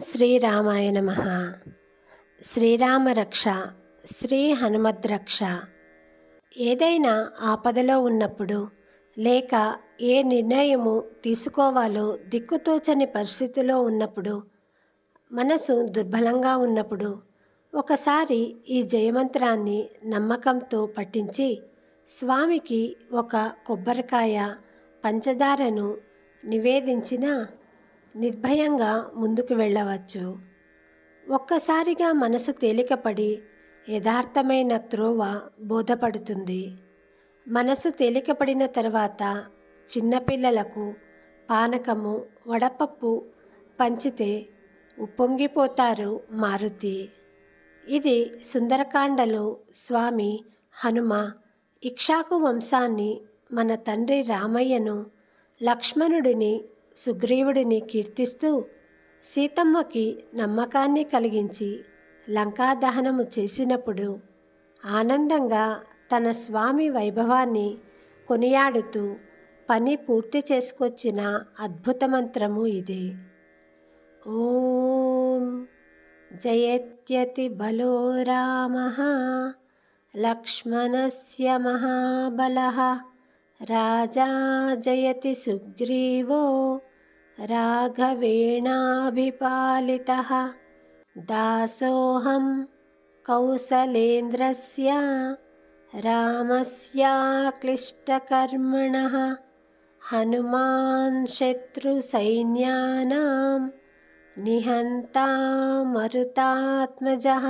శ్రీరామాయ నమ. శ్రీరామరక్ష శ్రీ హనుమద్రక్ష. ఏదైనా ఆపదలో ఉన్నప్పుడు లేక ఏ నిర్ణయము తీసుకోవాలో దిక్కుతోచని పరిస్థితిలో ఉన్నప్పుడు మనసు దుర్బలంగా ఉన్నప్పుడు ఒకసారి ఈ జయమంత్రాన్ని నమ్మకంతో పఠించి స్వామికి ఒక కొబ్బరికాయ పంచదారను నివేదించిన నిర్భయంగా ముందుకు వెళ్ళవచ్చు. ఒక్కసారిగా మనసు తేలికపడి యథార్థమైన త్రోవ బోధపడుతుంది. మనసు తేలికపడిన తర్వాత చిన్నపిల్లలకు పానకము వడపప్పు పంచితే ఉప్పొంగిపోతారు మారుతి. ఇది సుందరకాండలో స్వామి హనుమ ఇక్షాకు వంశాన్ని మన తండ్రి రామయ్యను లక్ష్మణుడిని సుగ్రీవుడిని కీర్తిస్తూ సీతమ్మకి నమ్మకాన్ని కలిగించి లంకా దహనము చేసినప్పుడు ఆనందంగా తన స్వామి వైభవాన్ని కొనియాడుతూ పని పూర్తి చేసుకొచ్చిన అద్భుత మంత్రము ఇది. ఓం జయత్యతి బలో రామ లక్ష్మణస్య మహాబల రాజా జయతి సుగ్రీవో राघवेणाभिपालितः दासोऽहं कौसलेन्द्रस्य रामस्याक्लिष्टकर्मणः हनुमान् शत्रुसैन्यानां निहन्ता मरुतात्मजः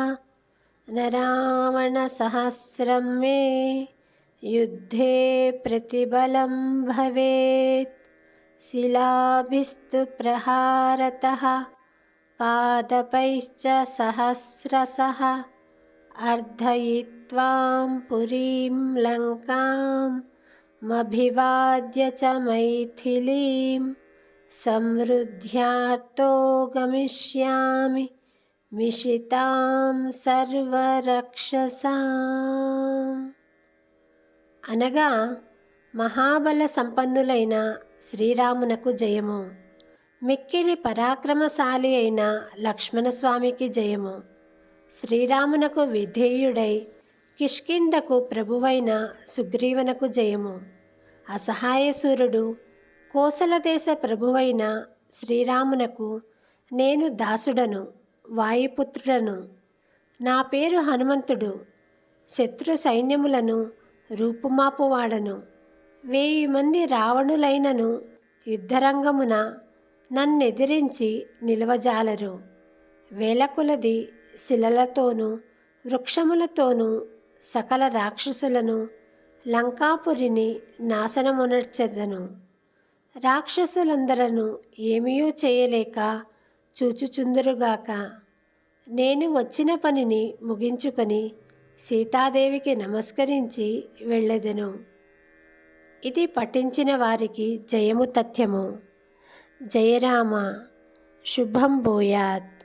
न रावणसहस्रं मे युद्धे प्रतिबलं भवेत्। ప్రహారతः పాదపైశ్చ సహస్రశः అర్ధయిత్వాం పురీం లంకాం మభివాద్య చ మైథిలీం సమృద్ధ్యార్తో గమిష్యామి మిషితాం సర్వరక్షసాం అనగా మహాబల సంపన్నులైన శ్రీరామునకు జయము. మిక్కిలి పరాక్రమశాలి అయిన లక్ష్మణస్వామికి జయము. శ్రీరామునకు విధేయుడై కిష్కిందకు ప్రభువైన సుగ్రీవనకు జయము. అసహాయసూరుడు కోసలదేశ ప్రభువైన శ్రీరామునకు నేను దాసుడను వాయుపుత్రుడను. నా పేరు హనుమంతుడు. శత్రు సైన్యములను రూపుమాపువాడను. వెయ్యి మంది రావణులైనను యుద్ధరంగమున నన్నెదిరించి నిలవజాలరు. వేలకులది శిలలతోనూ వృక్షములతోనూ సకల రాక్షసులను లంకాపురిని నాశనమునర్చెదను రాక్షసులందరను ఏమీయూ చేయలేక చూచుచుందురుగాక. నేను వచ్చిన పనిని ముగించుకొని సీతాదేవికి నమస్కరించి వెళ్ళెదను. ఇది పఠించిన వారికి జయము తథ్యము. జయరామ శుభం భూయాత్.